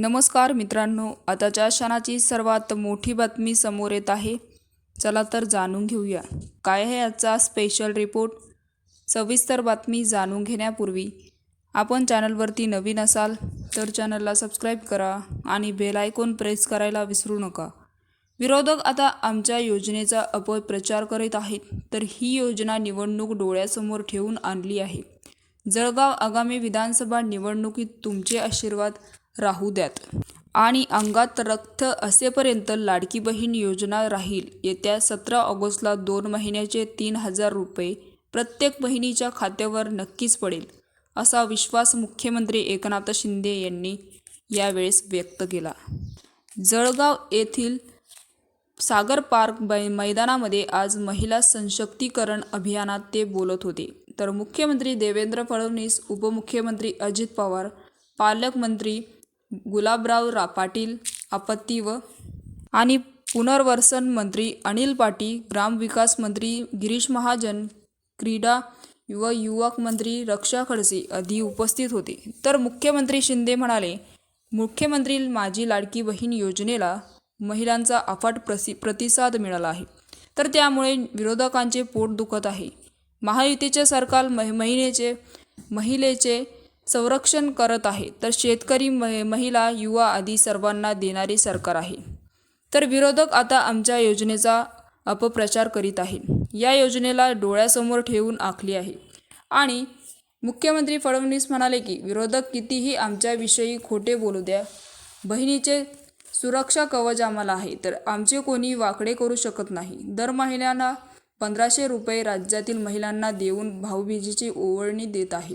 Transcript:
नमस्कार मित्रांनो आताच्या क्षणाची सर्वात मोठी बातमी समोर येत आहे. चला तर जाणून घेऊया. काय आहे आजचा स्पेशल रिपोर्ट सविस्तर बातमी जाणून घेण्यापूर्वी आपण चॅनलवरती नवीन असाल तर चॅनलला सबस्क्राईब करा आणि बेल आयकॉन प्रेस करायला विसरू नका. विरोधक आता आमच्या योजनेचा अपप्रचार करीत आहेत तर ही योजना निवडणूक डोळ्यासमोर ठेवून आणली आहे. जळगाव आगामी विधानसभा निवडणुकीत तुमचे आशीर्वाद राहू द्यात. आणि अंगात रक्त असेपर्यंत लाडकी बहीण योजना राहील. येत्या सतरा ऑगस्टला दोन महिन्याचे तीन हजार रुपये प्रत्येक बहिणीच्या खात्यावर नक्कीच पडेल असा विश्वास मुख्यमंत्री एकनाथ शिंदे यांनी यावेळेस व्यक्त केला. जळगाव येथील सागर पार्क बै मैदानामध्ये आज महिला सशक्तीकरण अभियानात ते बोलत होते. तर मुख्यमंत्री देवेंद्र फडणवीस उपमुख्यमंत्री अजित पवार पालकमंत्री गुलाबराव रा पाटील आपत्ती व आणि पुनर्वसन मंत्री अनिल पाटील ग्रामविकास मंत्री गिरीश महाजन क्रीडा व युवक मंत्री रक्षा खडसे आदी उपस्थित होते. तर मुख्यमंत्री शिंदे म्हणाले मुख्यमंत्री माझी लाडकी बहीण योजनेला महिलांचा अफाट प्रसि प्रतिसाद मिळाला आहे. तर त्यामुळे विरोधकांचे पोट दुखत आहे. महायुतीचे सरकार मह महिलेचे महिलेचे संरक्षण करत आहे. तर शेतकरी मह महिला युवा आदी सर्वांना देणारे सरकार आहे. तर विरोधक आता आमच्या योजनेचा अपप्रचार करीत आहे या योजनेला डोळ्यासमोर ठेवून आखली आहे. आणि मुख्यमंत्री फडणवीस म्हणाले की विरोधक कितीही आमच्याविषयी खोटे बोलू द्या बहिणीचे सुरक्षा कवच आम्हाला आहे तर आमचे कोणी वाकडे करू शकत नाही. दर महिन्याला पंधराशे रुपये राज्यातील महिलांना देऊन भाऊबीजेची ओवळणी देत आहे.